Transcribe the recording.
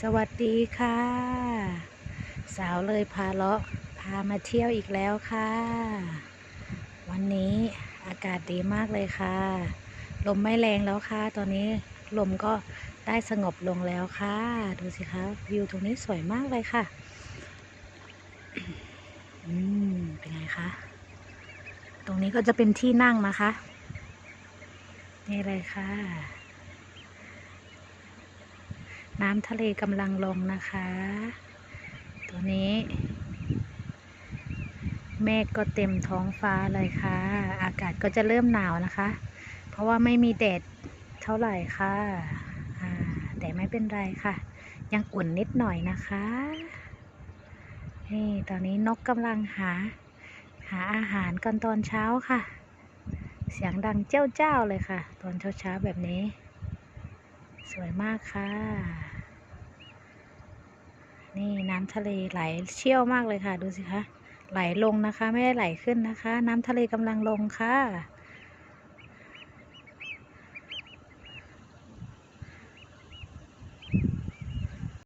สวัสดีค่ะ สาวเลยพาเลาะพามาเที่ยวอีกแล้วค่ะ วันนี้อากาศดีมากเลยค่ะ ลมไม่แรงแล้วค่ะ ตอนนี้ลมก็ได้สงบลงแล้วค่ะ ดูสิคะวิวตรงนี้สวยมากเลยค่ะ อืม เป็นไงคะ ตรงนี้ก็จะเป็นที่นั่งนะคะ นี่เลยค่ะ น้ำทะเลกำลังลงนะคะ ตัวนี้ เมฆก็เต็มท้องฟ้าเลยค่ะ อากาศก็จะเริ่มหนาวนะคะ เพราะว่าไม่มีแดดเท่าไหร่ค่ะอ่าแต่ไม่เป็นไรค่ะ ยังอุ่นนิดหน่อยนะคะ นี่ตอนนี้นกกำลังหา หาอาหารกันตอนเช้าค่ะ เสียงดังเจ้าเจ้าๆเลยค่ะ ตอนเช้าๆแบบนี้ สวยมากค่ะ นี่น้ำทะเลไหลเชี่ยวมากเลยค่ะ ดูสิคะ ไหลลงนะคะ ไม่ได้ไหลขึ้นนะคะ น้ำทะเลกำลังลงค่ะ